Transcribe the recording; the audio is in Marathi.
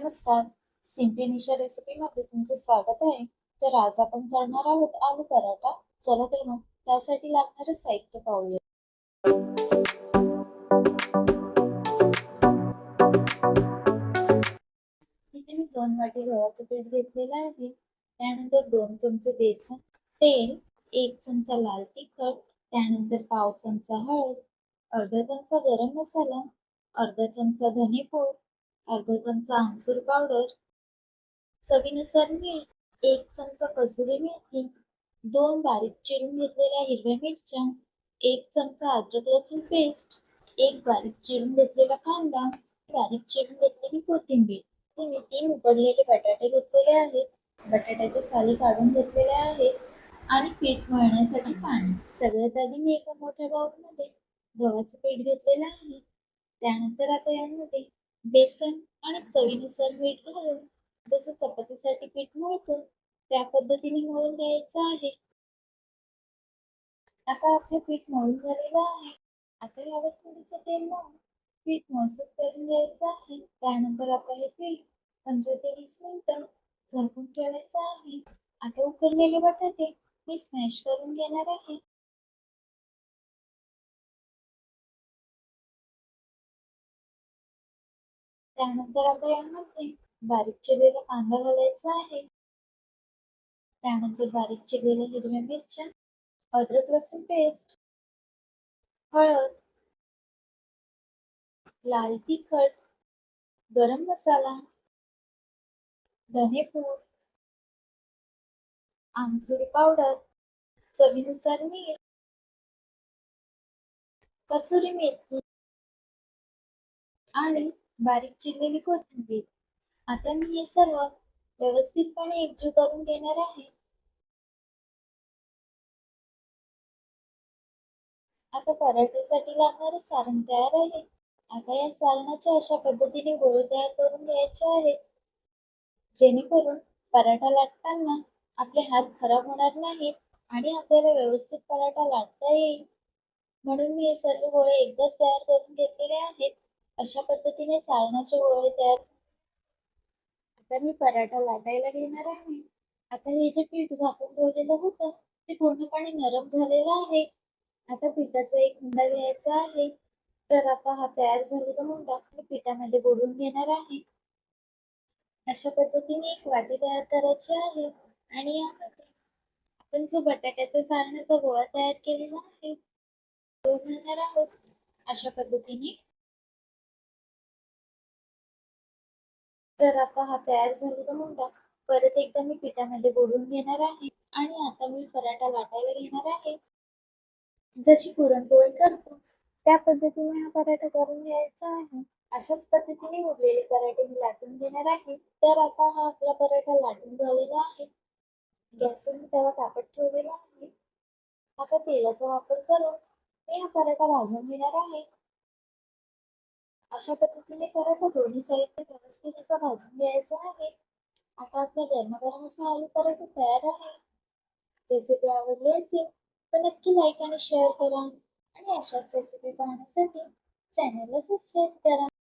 नमस्कार. सिम्पली निशा रेसिपी मध्ये तुमचे स्वागत आहे. तर आज आपण करणार आहोत आलू पराठा. चला तर मग त्यासाठी लागणारे साहित्य पाहूया. इथे मी दोन वाटी गव्हाचं पीठ घेतलेलं आहे. त्यानंतर दोन चमचे बेसन तेल एक चमचा लाल तिखट त्यानंतर पाव चमचा हळद अर्धा चमचा गरम मसाला अर्धा चमचा धनेपूड अर्धा चमचा आमचूर पावडर. चवीनुसार मीठ एक चमचा कसुरी मेथी दोन बारीक चिरून घेतलेल्या हिरव्या मिरच्या एक चमचा अद्रक लसूण पेस्ट एक बारीक चिरून घेतलेला कांदा बारीक चिरून घेतलेली कोथिंबीर. ते मी तीन उकडलेले बटाटे घेतलेले आहेत. बटाट्याचे साली काढून घेतलेले आहेत. आणि पीठ मळण्यासाठी पाणी. सगळ्यात आधी मी एका मोठ्या बाउलमध्ये गव्हाचं पीठ घेतलेलं आहे. त्यानंतर आता यामध्ये बेसन आणि चवीनुसार मीठ घालून जसं चपातीसाठी पीठ मळतो त्या पद्धतीने मळून घ्यायचं आहे. आता आपलं पीठ मळून झालेलं आहे. आता यावर थोडीचं तेल लावून पीठ मसूद करून घ्यायचं आहे. त्यानंतर आता हे पीठ पंधरा ते वीस मिनिटं झाकून ठेवायचं आहे. आता उकडलेले बटाटे मी स्मॅश करून घेणार आहे. त्यानंतर आता यामध्ये बारीक चिरलेला कांदा घालायचा आहे. त्यानंतर बारीक चिरलेल्या हिरव्या मिरच्या अद्रक लसूण पेस्ट हळद लाल तिखट गरम मसाला धनेपूड आमचूर पावडर चवीनुसार मीठ कसुरी मेथी आणि बारीक चिरलेली कोथिंबीर. आता मी हे सर्व व्यवस्थितपणे एकजीव करून घेणार आहे. आता पराठ्यासाठी लागणारे सारण तयार आहे. आता या सारणाच्या अशा पद्धतीने गोळे तयार करून घ्यायचे आहेत. जेणेकरून पराठा लाटताना आपले हात खराब होणार नाहीत आणि आपल्याला व्यवस्थित पराठा लाटता येईल. म्हणून मी हे सर्व गोळे एकदाच तयार करून घेतलेले आहेत. अशा पद्धतीने सारणाचे गोळे तयार आता मी पराठा लाटायला घेणार आहे. आता हे जे पीठ झाकून ठेवलेलं होतं ते पूर्णपणे नरम झालेलं आहे. आता पिठाचा एक हुंडा घ्यायचा आहे. तर आता हा तयार झालेला हुंडा मी पिठामध्ये बुडवून घेणार आहे. अशा पद्धतीने एक वाटी तयार करायची आहे. आणि यामध्ये आपण जो बटाट्याचा सारणाचा गोळा तयार केलेला आहे तो घालणार आहोत. अशा पद्धतीने तर आता हा तयार झालेला मुंडा परत एकदा मी पिठामध्ये बोडून घेणार आहे आणि आता मी पराठा लाटायला घेणार आहे. जशी पुरणपोळी करतो त्या पद्धतीने हा पराठा करून घ्यायचा आहे. अशाच पद्धतीने उरलेले पराठे मी लाटून घेणार आहे. तर आता हा आपला पराठा लाटून झालेला आहे. गॅसवर मी त्याला तापत ठेवलेला आहे. आता तेलाचा वापर करून मी हा पराठा भाजून घेणार आहे. अशा पद्धतीने पराठा दोन्ही साईडने व्यवस्थित भाजून घ्यायचा आहे. आता आपला गरमागरम असा आलू पराठा तयार आहे रेसिपी आवडली असेल तर नक्की लाईक आणि शेअर करा. आणि अशाच रेसिपी पाहण्यासाठी चॅनलला सबस्क्राईब करा.